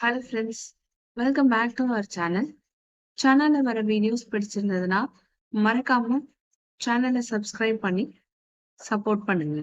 Hello friends welcome back to our channel சேனல்ல வர videos பிடிச்சிருந்ததுன்னா மறக்காம சேனலை சப்ஸ்கிரைப் பண்ணி சப்போர்ட் பண்ணுங்க.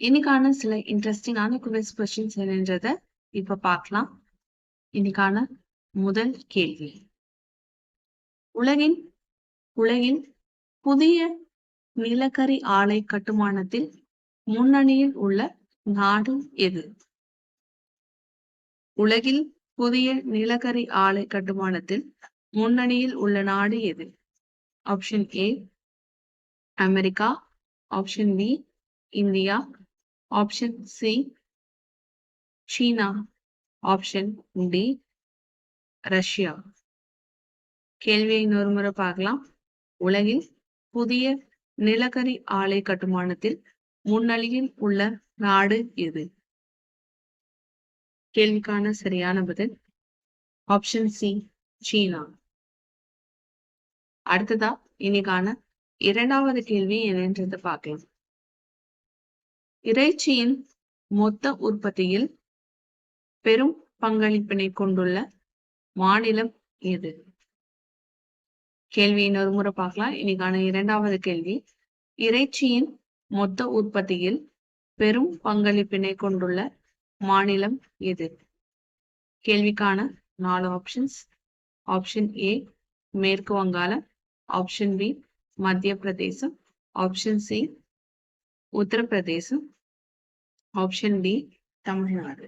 இன்னைக்கான சில இன்ட்ரெஸ்டிங்கான குவிஸ் கொஸ்டின்ஸ் என்னன்றத இப்ப பார்க்கலாம். இன்னைக்கான முதல் கேள்வி. உலகின் உலகின் புதிய நிலக்கரி ஆலை கட்டுமானத்தில் முன்னணியில் உள்ள நாடு எது? உலகில் புதிய நிலக்கரி ஆலை கட்டுமானத்தில் முன்னணியில் உள்ள நாடு எது? Option A America. Option B India. Option C China. Option D Russia. கேள்வியை இன்னொரு முறை பார்க்கலாம். உலகில் புதிய நிலக்கரி ஆலை கட்டுமானத்தில் முன்னணியில் உள்ள நாடு எது? கேள்விக்கான சரியான பதில் ஆப்ஷன் சி சீனா. அடுத்ததா இன்னைக்கான இரண்டாவது கேள்வி என்னன்றது பார்க்கலாம். இறைச்சியின் மொத்த உற்பத்தியில் பெரும் பங்களிப்பினை கொண்டுள்ள மாநிலம் எது? கேள்வி இன்னொரு முறை பார்க்கலாம். இன்னைக்கான இரண்டாவது கேள்வி இறைச்சியின் மொத்த உற்பத்தியில் பெரும் பங்களிப்பினை கொண்டுள்ள மாநிலம் எது? கேள்விக்கான நாலு ஆப்ஷன்ஸ் ஆப்ஷன் ஏ மேற்கு வங்காளம். Option B Madhya Pradesh. Option C Uttar Pradesh. Option D Tamil Nadu.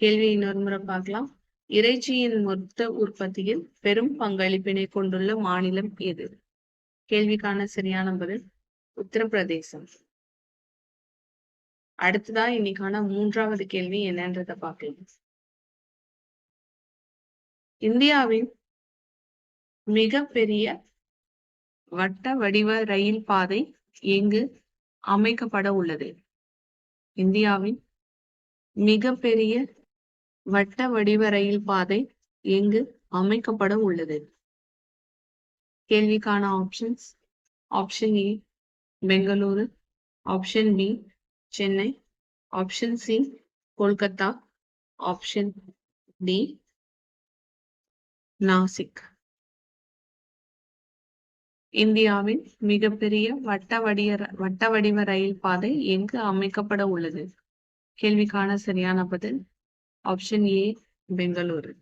கேள்வி இன்னொரு முறை பார்க்கலாம். இறைச்சியின் மொத்த உற்பத்தியில் பெரும் பங்களிப்பினை கொண்டுள்ள மாநிலம் எது? கேள்விக்கான சரியான பதில் உத்தரப்பிரதேசம். அடுத்ததா இன்னைக்கான மூன்றாவது கேள்வி என்னன்றத பார்க்கலாம். இந்தியாவின் மிகப்பெரிய வட்ட வடிவ ரயில் பாதை எங்கு அமைக்கப்பட உள்ளது? இந்தியாவின் மிக பெரிய வட்ட வடிவ ரயில் பாதை எங்கு அமைக்கப்பட உள்ளது? கேள்விக்கான options option A Bengaluru option B Chennai option C Kolkata option D Nashik இந்தியாவின் மிகப்பெரிய வட்ட வடிவ வட்ட வடிவ ரயில் பாதை எங்கு அமைக்கப்பட உள்ளது? கேள்விக்கான சரியான பதில் ஆப்ஷன் ஏ பெங்களூரு.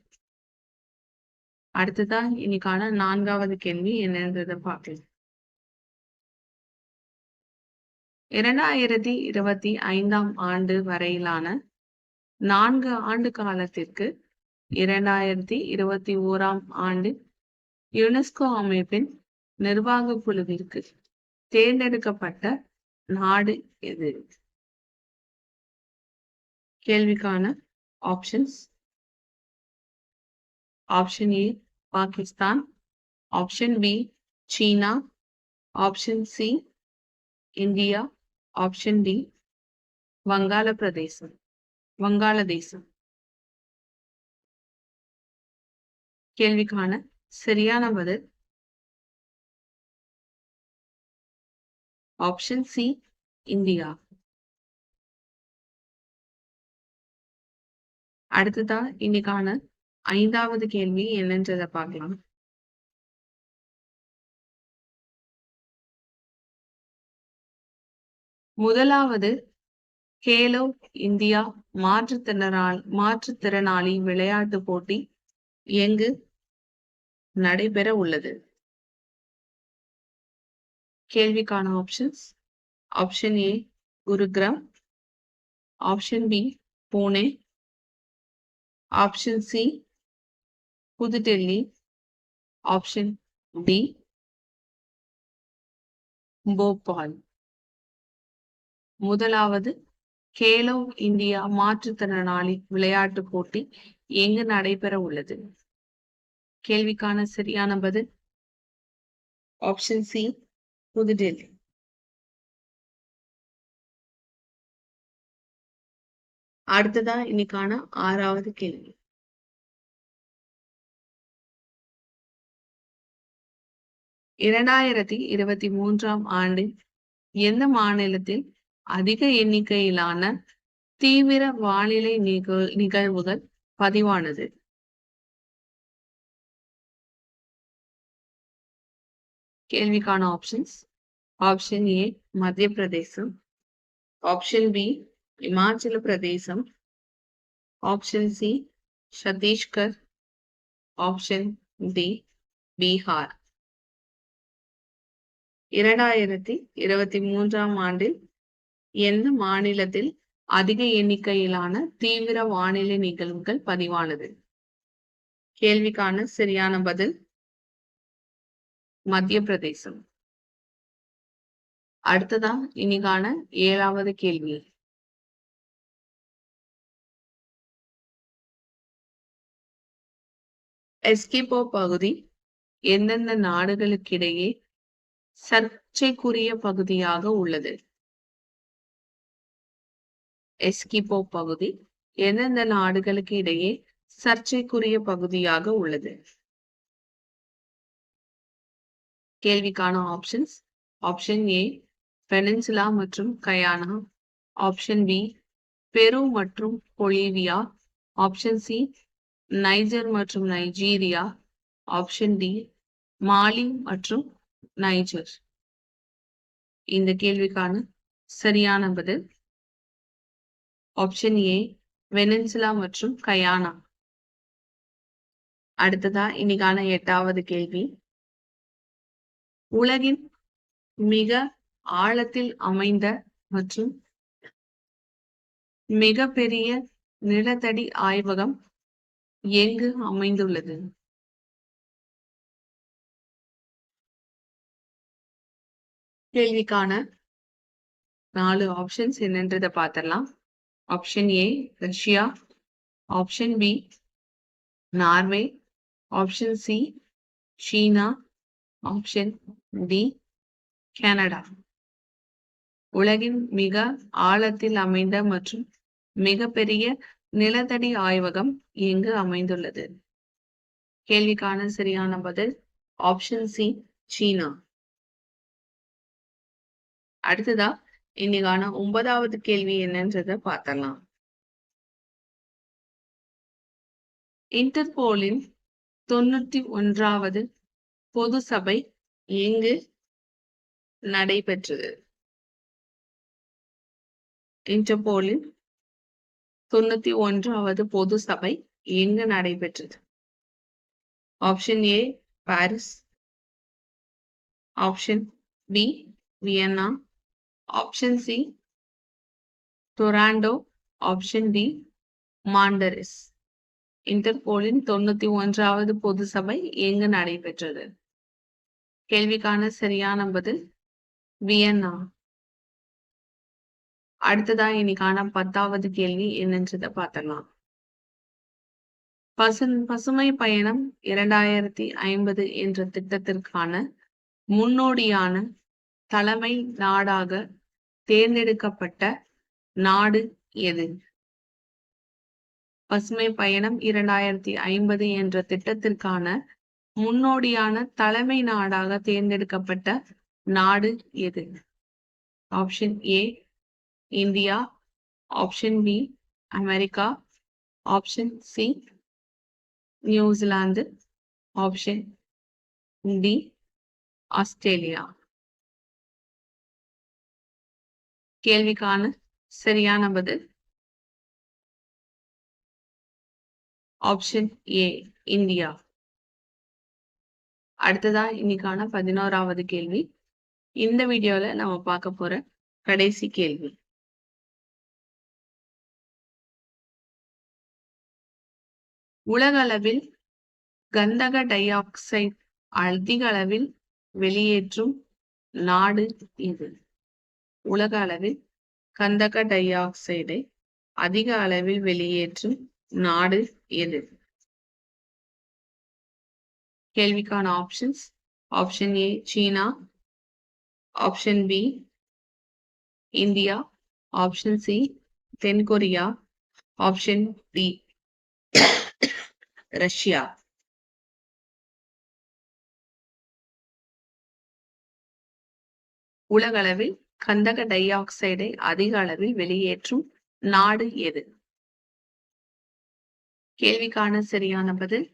அடுத்ததான் இன்னைக்கான நான்காவது கேள்வி என்னன்றதை பார்க்கலாம். இரண்டாயிரத்தி இருபத்தி ஐந்தாம் ஆண்டு வரையிலான நான்கு ஆண்டு காலத்திற்கு இரண்டாயிரத்தி இருபத்தி ஓராம் ஆண்டு யுனெஸ்கோ அமைப்பின் நிர்வாக குழுவிற்கு தேர்ந்தெடுக்கப்பட்ட நாடு எது? கேள்விக்கான options option A Pakistan. Option B China. Option C India. Option D Vangala Pradesam Vangaladesam கேள்விக்கான சரியான பதில். ஆப்ஷன் சி இந்தியா அடுத்ததா இன்னைக்கான ஐந்தாவது கேள்வி என்னன்றதை பார்க்கலாம். முதலாவது கேலோ இந்தியா மாற்றுத்திறனால் மாற்றுத்திறனாளி விளையாட்டு போட்டி எங்கு நடைபெற உள்ளது? கேள்விக்கான options option A Gurugram. Option B Pune. Option C Pudhu Delhi. Option D Bhopal. முதலாவது கேலோ இந்தியா மாற்றுத்திறனாளி விளையாட்டு போட்டி எங்கு நடைபெற உள்ளது? கேள்விக்கான சரியான பதில் ஆப்ஷன் சி புதுடெல்லி. அடுத்ததா இன்னைக்கான ஆறாவது கேள்வி. இரண்டாயிரத்தி இருபத்தி மூன்றாம் ஆண்டில் எந்த மாநிலத்தில் அதிக எண்ணிக்கையிலான தீவிர வானிலை நிகழ் நிகழ்வுகள் பதிவானது. கேள்விக்கான ஆப்ஷன்ஸ் ஆப்ஷன் ஏ மத்திய பிரதேசம். Option B Himachal Pradesh. Option C Chhattisgarh. Option D Bihar. இரண்டாயிரத்தி இருபத்தி மூன்றாம் ஆண்டில் எந்த மாநிலத்தில் அதிக எண்ணிக்கையிலான தீவிர வானிலை நிகழ்வுகள் பதிவானது? கேள்விக்கான சரியான பதில் மத்திய பிரதேசம் அடுத்ததா இன்னைக்கான ஏழாவது கேள்வி. எஸ்கிபோ பகுதி எந்தெந்த நாடுகளுக்கிடையே சர்ச்சைக்குரிய பகுதியாக உள்ளது? எஸ்கிபோ பகுதி எந்தெந்த நாடுகளுக்கு இடையே சர்ச்சைக்குரிய பகுதியாக உள்ளது? கேள்விக்கான ஆப்ஷன்ஸ் ஆப்ஷன் ஏ பெனின்சுலா மற்றும் கயானா ஆப்ஷன் பி பெரு மற்றும் பொலிவியா ஆப்ஷன் சி நைஜர் மற்றும் நைஜீரியா ஆப்ஷன் டி மாலி மற்றும் நைஜர் இந்த கேள்விக்கான சரியான பதில் ஆப்ஷன் ஏ வெனின்சுலா மற்றும் கயானா அடுத்ததா இன்னைக்கான எட்டாவது கேள்வி. உலகின் மிக ஆழத்தில் அமைந்த மற்றும் மிக பெரிய நிலத்தடி ஆய்வகம் எங்கு அமைந்துள்ளது? கேள்விக்கான நாலு ஆப்ஷன்ஸ் என்னன்றதை பார்த்திடலாம். Option A Russia option B Norway option C China option D Canada உலகின் மிக ஆழத்தில் அமைந்த மற்றும் மிகப்பெரிய நிலத்தடி ஆய்வகம் எங்கு அமைந்துள்ளது? கேள்விக்கான சரியான பதில் ஆப்ஷன் சி சீனா அடுத்ததா இன்னைக்கான ஒன்பதாவது கேள்வி என்னன்றத பார்த்தலாம் இன்டர்போலின் தொண்ணூத்தி ஒன்றாவது பொது சபை எங்கு நடைபெற்றது? இன்டர்போலின் தொண்ணூத்தி ஒன்றாவது பொது சபை எங்கு நடைபெற்றது? Option A Paris. Option B Vienna. Option C Toronto option D மாண்டரிஸ் இன்டர்போலின் தொண்ணூத்தி ஒன்றாவது பொது சபை எங்கு நடைபெற்றது? கேள்விக்கான சரியான பதில் வியன்னா அடுத்ததா இன்னைக்கான பத்தாவது கேள்வி என்னன்றத பார்த்தலாம் பசு பசுமை பயணம் இரண்டாயிரத்தி ஐம்பது என்ற திட்டத்திற்கான முன்னோடியான தலைமை நாடாக தேர்ந்தெடுக்கப்பட்ட நாடு எது? பசுமை பயணம் இரண்டாயிரத்தி ஐம்பது என்ற திட்டத்திற்கான முன்னோடியான தலைமை நாடாக தேர்ந்தெடுக்கப்பட்ட நாடு எது? Option A India. Option B America. Option C New Zealand. Option D Australia. கேள்விக்கான சரியான பதில். Option A India. அடுத்ததா இன்னைக்கான பதினோராவது கேள்வி. இந்த வீடியோல நம்ம பார்க்க போற கடைசி கேள்வி. உலக அளவில் கந்தக டை ஆக்சைடு அதிக அளவில் வெளியேற்றும் நாடு எது? உலக அளவில் கந்தக டை ஆக்சைடை அதிக அளவில் வெளியேற்றும் நாடு எது? கேள்விக்கான options option A China. Option B India. Option C தென்கொரியா. Option D Russia. உலகளவில் கந்தக டை ஆக்சைடை அதிக அளவில் வெளியேற்றும் நாடு எது? கேள்விக்கான சரியான பதில்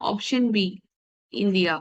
ஆப்ஷன் பி இந்தியா.